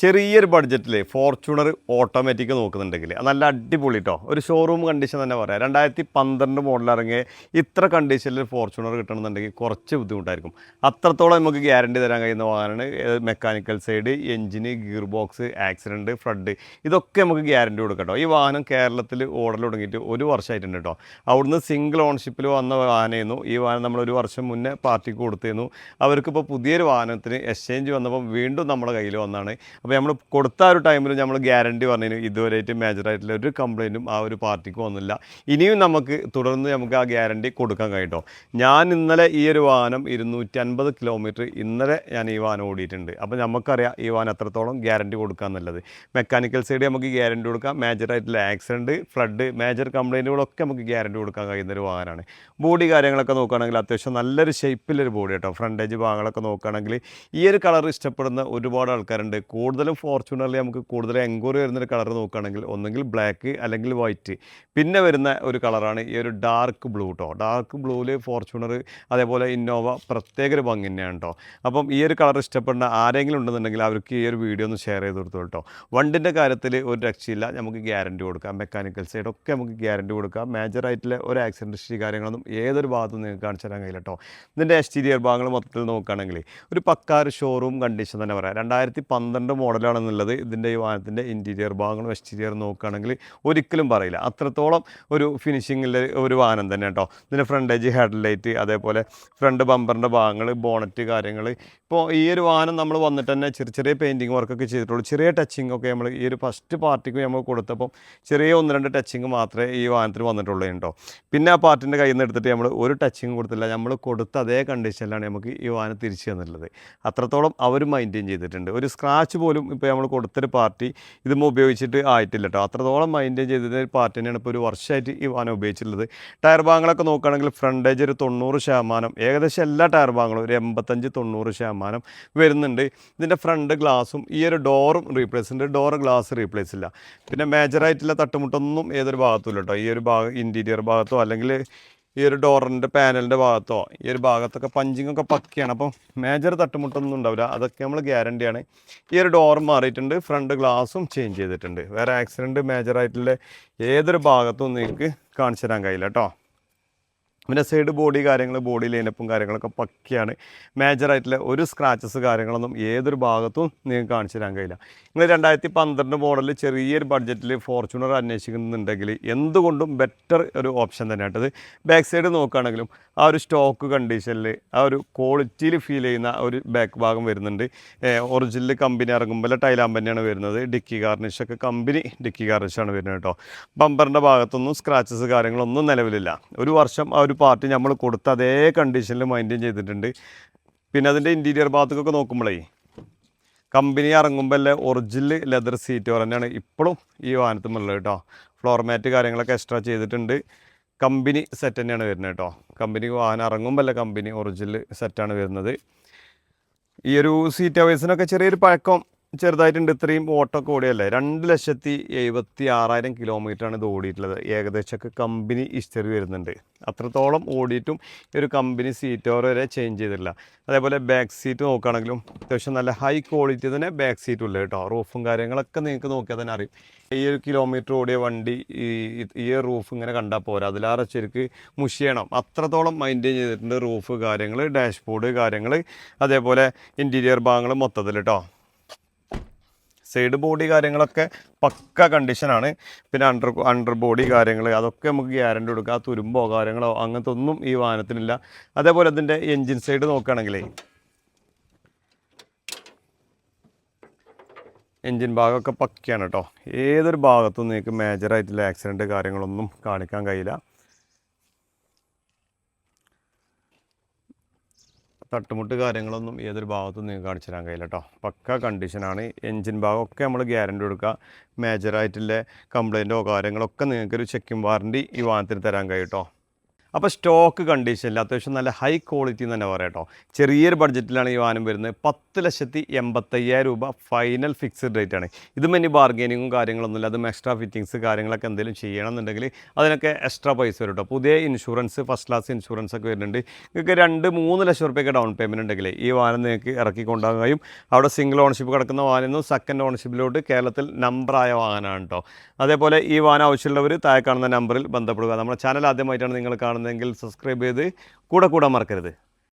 ചെറിയൊരു ബഡ്ജറ്റിൽ Fortuner automatic നോക്കുന്നുണ്ടെങ്കിൽ നല്ല അടിപൊളി കേട്ടോ ഒരു ഷോറൂം കണ്ടീഷൻ തന്നെ പറയാം. രണ്ടായിരത്തി പന്ത്രണ്ട് മോഡൽ ഇറങ്ങിയ ഇത്ര കണ്ടീഷനിൽ ഫോർച്യൂണർ കിട്ടണമെന്നുണ്ടെങ്കിൽ കുറച്ച് ബുദ്ധിമുട്ടായിരിക്കും. അത്രത്തോളം നമുക്ക് ഗ്യാരണ്ടി തരാൻ കഴിയുന്ന വാഹനമാണ്. മെക്കാനിക്കൽ സൈഡ് എഞ്ചിന് ഗിയർ ബോക്സ് ആക്സിഡന്റ് ഫ്ലഡ് ഇതൊക്കെ നമുക്ക് ഗ്യാരണ്ടി കൊടുക്കട്ടോ ഈ വാഹനം കേരളത്തിൽ ഓടൽ തുടങ്ങിയിട്ട് ഒരു വർഷമായിട്ടുണ്ട് കേട്ടോ അവിടുന്ന് സിംഗിൾ ഓൺഷിപ്പിൽ വന്ന വാഹനമായിരുന്നു. ഈ വാഹനം നമ്മൾ ഒരു വർഷം മുന്നേ പാർട്ടിക്ക് കൊടുത്തിരുന്നു. അവർക്കിപ്പോൾ പുതിയൊരു വാഹനത്തിന് എക്സ്ചേഞ്ച് വന്നപ്പോൾ വീണ്ടും നമ്മുടെ കയ്യിൽ വന്നാണ്. അപ്പോൾ നമ്മൾ കൊടുത്ത ഒരു ടൈമിൽ നമ്മൾ ഗ്യാരണ്ടി പറഞ്ഞു ഇതുവരെയായിട്ട് മേജറായിട്ടുള്ള ഒരു കംപ്ലൈന്റും ആ ഒരു പാർട്ടിക്ക് വന്നില്ല. ഇനിയും നമുക്ക് തുടർന്ന് നമുക്ക് ആ ഗ്യാരണ്ടി കൊടുക്കാൻ കഴിയട്ടോ? ഞാൻ ഇന്നലെ ഈ ഒരു വാഹനം ഇരുന്നൂറ്റി അൻപത് കിലോമീറ്റർ ഇന്നലെ ഞാൻ ഈ വാഹനം ഓടിയിട്ടുണ്ട്. അപ്പോൾ നമുക്കറിയാം ഈ വാഹനം എത്രത്തോളം ഗ്യാരണ്ടി കൊടുക്കുക എന്നുള്ളത്. മെക്കാനിക്കൽ സൈഡ് നമുക്ക് ഗ്യാരണ്ടി കൊടുക്കാം. മേജറായിട്ടുള്ള ആക്സിഡന്റ് ഫ്ലഡ് മേജർ കംപ്ലൈന്റുകളൊക്കെ നമുക്ക് ഗ്യാരണ്ടി കൊടുക്കാൻ കഴിയുന്ന ഒരു വാഹനമാണ്. ബോഡി കാര്യങ്ങളൊക്കെ നോക്കുകയാണെങ്കിൽ അത്യാവശ്യം നല്ലൊരു ഷേപ്പിലൊരു ബോഡി കേട്ടോ ഫ്രണ്ട് ഏജ് ഭാഗങ്ങളൊക്കെ നോക്കുകയാണെങ്കിൽ ഈ ഒരു കളർ ഇഷ്ടപ്പെടുന്ന ഒരുപാട് ആൾക്കാരുണ്ട്. കൂടുതലും ഫോർച്യൂണറിൽ നമുക്ക് കൂടുതൽ എൻക്വയറി വരുന്നൊരു കളർ നോക്കുകയാണെങ്കിൽ ഒന്നെങ്കിൽ ബ്ലാക്ക് അല്ലെങ്കിൽ വൈറ്റ് പിന്നെ വരുന്ന ഒരു കളറാണ് ഈ ഒരു ഡാർക്ക് ബ്ലൂ കേട്ടോ ഡാർക്ക് ബ്ലൂവിൽ ഫോർച്യൂണർ അതേപോലെ ഇന്നോവ പ്രത്യേക ഒരു ഭംഗി തന്നെയാണ് കേട്ടോ അപ്പം ഈ ഒരു കളർ ഇഷ്ടപ്പെടുന്ന ആരെങ്കിലും ഉണ്ടെന്നുണ്ടെങ്കിൽ അവർക്ക് ഈ ഒരു വീഡിയോ ഒന്ന് ഷെയർ ചെയ്ത് കൊടുത്തു കേട്ടോ വണ്ടിന്റെ കാര്യത്തിൽ ഒരു രക്ഷയില്ല നമുക്ക് ഗ്യാരണ്ടി കൊടുക്കാം. മെക്കാനിക്കൽ സൈഡൊക്കെ നമുക്ക് ഗ്യാരണ്ടി കൊടുക്കാം. മേജർ ആയിട്ടുള്ള ഒരു ആക്സിഡന്റ് ഹിസ്റ്ററി കാര്യങ്ങളൊന്നും ഏതൊരു ഭാഗത്തും നിങ്ങൾക്ക് കാണിച്ചു തരാൻ കഴിയില്ല കേട്ടോ ഇതിന്റെ എക്സ്റ്റീരിയർ ഭാഗങ്ങൾ മൊത്തത്തിൽ നോക്കുകയാണെങ്കിൽ ഒരു പക്കാർ ഷോറൂം കണ്ടീഷൻ തന്നെ പറയാം. രണ്ടായിരത്തി പന്ത്രണ്ട് മോഡലാണെന്നുള്ളത് ഇതിന്റെ ഈ വാഹനത്തിന്റെ ഇന്റീരിയർ ഭാഗങ്ങളും എക്സ്റ്റീരിയർ നോക്കുകയാണെങ്കിൽ ഒരിക്കലും പറയില്ല. അത്രത്തോളം ഒരു ഫിനിഷിങ്ങിന്റെ ഒരു വാഹനം തന്നെ കേട്ടോ. ഇതിന്റെ ഫ്രണ്ട് എജ് ഹെഡ്ലൈറ്റ് അതേപോലെ ഫ്രണ്ട് ബമ്പറിന്റെ ഭാഗങ്ങൾ ബോണറ്റ് കാര്യങ്ങൾ. ഇപ്പോൾ ഈ ഒരു വാഹനം നമ്മൾ വന്നിട്ട് തന്നെ ചെറിയ ചെറിയ പെയിന്റിങ് വർക്കൊക്കെ ചെയ്തിട്ടുള്ളൂ. ചെറിയ ടച്ചിങ് ഒക്കെ നമ്മൾ ഈ ഒരു ഫസ്റ്റ് പാർട്ടിക്ക് നമ്മൾ കൊടുത്തപ്പം ചെറിയ ഒന്ന് രണ്ട് ടച്ചിങ് മാത്രമേ ഈ വാഹനത്തിന് വന്നിട്ടുള്ളൂ കേട്ടോ. പിന്നെ ആ പാർട്ടിന്റെ കയ്യിൽ നിന്ന് എടുത്തിട്ട് നമ്മൾ ഒരു ടച്ചിങ് കൊടുത്തില്ല. നമ്മൾ കൊടുത്ത അതേ കണ്ടീഷനിലാണ് നമുക്ക് ഈ വാഹനം തിരിച്ചു തന്നിട്ടുള്ളത്. അത്രത്തോളം അവർ മെയിന്റെയിൻ ചെയ്തിട്ടുണ്ട്. ഒരു സ്ക്രാച്ച് പോലും ഇപ്പോൾ നമ്മൾ കൊടുത്തൊരു പാർട്ടി ഇതുമ്പോൾ ഉപയോഗിച്ചിട്ട് ആയിട്ടില്ല കേട്ടോ അത്രത്തോളം ചെയ്തിരുന്ന ഒരു പാർട്ടി തന്നെയാണ് ഇപ്പോൾ ഒരു വർഷമായിട്ട് ഈ വാഹനം ഉപയോഗിച്ചിട്ടുള്ളത്. ടയർ ഭാഗങ്ങളൊക്കെ നോക്കുകയാണെങ്കിൽ ഫ്രണ്ടേജ് ഒരു തൊണ്ണൂറ് ശതമാനം ഏകദേശം എല്ലാ ടയർ ഭാഗങ്ങളും ഒരു എൺപത്തഞ്ച് തൊണ്ണൂറ് ശതമാനം വരുന്നുണ്ട്. ഇതിന്റെ ഫ്രണ്ട് ഗ്ലാസും ഈ ഒരു ഡോറും റീപ്ലേസ് ഉണ്ട്. ഡോർ ഗ്ലാസ് റീപ്ലേസ് ഇല്ല. പിന്നെ മേജറായിട്ടുള്ള തട്ടുമുട്ടൊന്നും ഏതൊരു ഭാഗത്തും ഇല്ല കേട്ടോ ഈ ഒരു ഭാഗം ഇന്റീരിയർ ഭാഗത്തോ അല്ലെങ്കിൽ ഈ ഒരു ഡോറിന്റെ പാനലിന്റെ ഭാഗത്തോ ഈ ഒരു ഭാഗത്തൊക്കെ പഞ്ചിങ്ങൊക്കെ പക്കയാണ്. അപ്പം മേജർ തട്ടുമുട്ടൊന്നും ഉണ്ടാവില്ല. അതൊക്കെ നമ്മൾ ഗ്യാരണ്ടിയാണ് ഈ ഒരു ഡോർ മാറിയിട്ടുണ്ട്. ഫ്രണ്ട് ഗ്ലാസും ചേഞ്ച് ചെയ്തിട്ടുണ്ട്. വേറെ ആക്സിഡന്റ് മേജറായിട്ടുള്ള ഏതൊരു ഭാഗത്തും നിങ്ങൾക്ക് കാണിച്ചു തരാൻ കഴിയില്ല കേട്ടോ പിന്നെ സൈഡ് ബോഡി കാര്യങ്ങൾ ബോഡി ലൈനപ്പും കാര്യങ്ങളൊക്കെ പക്കയാണ്. മേജറായിട്ടുള്ള ഒരു സ്ക്രാച്ചസ് കാര്യങ്ങളൊന്നും ഏതൊരു ഭാഗത്തും നിങ്ങൾക്ക് കാണിച്ചു തരാൻ കഴിയില്ല. നിങ്ങൾ രണ്ടായിരത്തി പന്ത്രണ്ട് മോഡലിൽ ചെറിയൊരു ബഡ്ജറ്റിൽ ഫോർച്യൂണർ അന്വേഷിക്കുന്നുണ്ടെങ്കിൽ എന്തുകൊണ്ടും ബെറ്റർ ഒരു ഓപ്ഷൻ തന്നെയാണ്. ഇത് ബാക്ക് സൈഡ് നോക്കുകയാണെങ്കിലും ആ ഒരു സ്റ്റോക്ക് കണ്ടീഷനിൽ ആ ഒരു ക്വാളിറ്റിയിൽ ഫീൽ ചെയ്യുന്ന ഒരു ബാക്ക് ഭാഗം വരുന്നുണ്ട്. ഒറിജിനൽ കമ്പനി ഇറങ്ങുമ്പോൾ ടൈലാം തന്നെയാണ് വരുന്നത്. ഡിക്കി ഗാർണിഷൊക്കെ കമ്പനി ഡിക്കി ഗാർണിഷാണ് വരുന്നത് കേട്ടോ. ബമ്പറിന്റെ ഭാഗത്തൊന്നും സ്ക്രാച്ചസ് കാര്യങ്ങളൊന്നും നിലവിലില്ല. ഒരു വർഷം ആ ഒരു പാർട്ടി നമ്മൾ കൊടുത്ത അതേ കണ്ടീഷനിൽ മെയിന്റെയിൻ ചെയ്തിട്ടുണ്ട്. പിന്നെ അതിന്റെ ഇന്റീരിയർ ഭാഗത്തേക്കൊക്കെ നോക്കുമ്പോഴേ കമ്പനി ഇറങ്ങുമ്പോൾ അല്ലേ ഒറിജിനൽ ലെതർ സീറ്റ് തന്നെയാണ് ഇപ്പോഴും ഈ വാഹനത്തുമുള്ളത് കേട്ടോ. ഫ്ലോർ മാറ്റ് കാര്യങ്ങളൊക്കെ എക്സ്ട്രാ ചെയ്തിട്ടുണ്ട്. കമ്പനി സെറ്റ് തന്നെയാണ് വരുന്നത് കേട്ടോ. കമ്പനി വാഹനം ഇറങ്ങുമ്പോൾ അല്ലേ കമ്പനി ഒറിജിനൽ സെറ്റാണ് വരുന്നത്. ഈ ഒരു സീറ്റ് അവേഴ്സിനൊക്കെ ചെറിയൊരു പഴക്കം. ചെറുതായിട്ടുണ്ട്. ഇത്രയും ഓട്ടമൊക്കെ ഓടിയല്ലേ രണ്ട് ലക്ഷത്തി എഴുപത്തി ആറായിരം കിലോമീറ്ററാണ് ഇത് ഓടിയിട്ടുള്ളത്. ഏകദേശമൊക്കെ കമ്പനി ഹിസ്റ്ററി വരുന്നുണ്ട്. അത്രത്തോളം ഓടിയിട്ടും ഈ ഒരു കമ്പനി സീറ്റ് വരെ ചേഞ്ച് ചെയ്തിട്ടില്ല. അതേപോലെ ബാക്ക് സീറ്റ് നോക്കുകയാണെങ്കിലും അത്യാവശ്യം നല്ല ഹൈ ക്വാളിറ്റി തന്നെ ബാക്ക് സീറ്റും ഉള്ളത് കേട്ടോ. റൂഫും കാര്യങ്ങളൊക്കെ നിങ്ങൾക്ക് നോക്കിയാൽ തന്നെ അറിയും. ഈ ഒരു കിലോമീറ്റർ ഓടിയ വണ്ടി ഈ ഈ റൂഫ് ഇങ്ങനെ കണ്ടാൽ പോരാ. അതിലാറെ ശരിക്ക് മുഷിയണം അത്രത്തോളം മെയിന്റെയിൻ ചെയ്തിട്ടുണ്ട് റൂഫ് കാര്യങ്ങൾ ഡാഷ്ബോർഡ് കാര്യങ്ങൾ അതേപോലെ ഇന്റീരിയർ ഭാഗങ്ങൾ മൊത്തത്തിൽ കേട്ടോ. സൈഡ് ബോഡി കാര്യങ്ങളൊക്കെ പക്ക കണ്ടീഷനാണ് പിന്നെ അണ്ടർ അണ്ടർ ബോഡി കാര്യങ്ങൾ അതൊക്കെ നമുക്ക് ഗ്യാരണ്ടി കൊടുക്കുക തുരുമ്പോ കാര്യങ്ങളോ അങ്ങനത്തെ ഒന്നും ഈ വാഹനത്തിനില്ല. അതേപോലെ അതിന്റെ എൻജിൻ സൈഡ് നോക്കുകയാണെങ്കിലേ. എൻജിൻ ഭാഗമൊക്കെ പക്കയാണ് കേട്ടോ. ഏതൊരു ഭാഗത്തും നിങ്ങൾക്ക് മേജറായിട്ടുള്ള ആക്സിഡന്റ് കാര്യങ്ങളൊന്നും കാണിക്കാൻ കഴിയില്ല. തട്ടുമുട്ട് കാര്യങ്ങളൊന്നും ഏതൊരു ഭാഗത്തും നിങ്ങൾക്ക് കാണിച്ചു തരാൻ കഴിയില്ല കേട്ടോ പക്ക കണ്ടീഷനാണ് എൻജിൻ ഭാഗമൊക്കെ നമ്മൾ ഗ്യാരണ്ടി കൊടുക്കുക. മേജറായിട്ടുള്ള കംപ്ലൈന്റോ കാര്യങ്ങളൊക്കെ നിങ്ങൾക്കൊരു ചെക്കിംഗ് വാറണ്ടി ഈ വാഹനത്തിന് തരാൻ കഴിയും കേട്ടോ അപ്പോൾ സ്റ്റോക്ക് കണ്ടീഷനിൽ അത്യാവശ്യം നല്ല ഹൈ ക്വാളിറ്റി എന്ന് തന്നെ പറയാം കേട്ടോ. ചെറിയൊരു ബഡ്ജറ്റിലാണ് ഈ വാഹനം വരുന്നത്. പത്ത് ലക്ഷത്തി എൺപത്തയ്യായിരം രൂപ ഫൈനൽ ഫിക്സ്ഡ് റേറ്റ് ആണ്. ഇതും ഇനി ബാർഗൈനിങ്ങും കാര്യങ്ങളൊന്നുമില്ല. അതും എക്സ്ട്രാ ഫിറ്റിങ്സ് കാര്യങ്ങളൊക്കെ എന്തെങ്കിലും ചെയ്യണമെന്നുണ്ടെങ്കിൽ അതിനൊക്കെ എക്സ്ട്രാ പൈസ വരും കേട്ടോ. പുതിയ ഇൻഷുറൻസ് ഫസ്റ്റ് ക്ലാസ് ഇൻഷുറൻസ് ഒക്കെ വരുന്നുണ്ട്. നിങ്ങൾക്ക് രണ്ട് മൂന്ന് ലക്ഷം റുപ്യൊക്കെ ഡൗൺ പേയ്മെന്റ് ഉണ്ടെങ്കിൽ ഈ വാഹനം നിങ്ങൾക്ക് ഇറക്കി കൊണ്ടുപോകാൻ കഴിയും. അവിടെ സിംഗിൾ ഓണർഷിപ്പ് കിടക്കുന്ന വാഹനം സെക്കൻഡ് ഓണർഷിപ്പിലോട്ട് കേരളത്തിൽ നമ്പറായ വാഹനമാണ് കേട്ടോ. അതേപോലെ ഈ വാഹനം ആവശ്യമുള്ളവർ താഴെ കാണുന്ന നമ്പറിൽ ബന്ധപ്പെടുക. നമ്മുടെ ചാനൽ ആദ്യമായിട്ടാണ് നിങ്ങൾ കാണുന്നതെങ്കിൽ സബ്സ്ക്രൈബ് ചെയ്ത് കൂടെ കൂടാൻ മറക്കരുത്.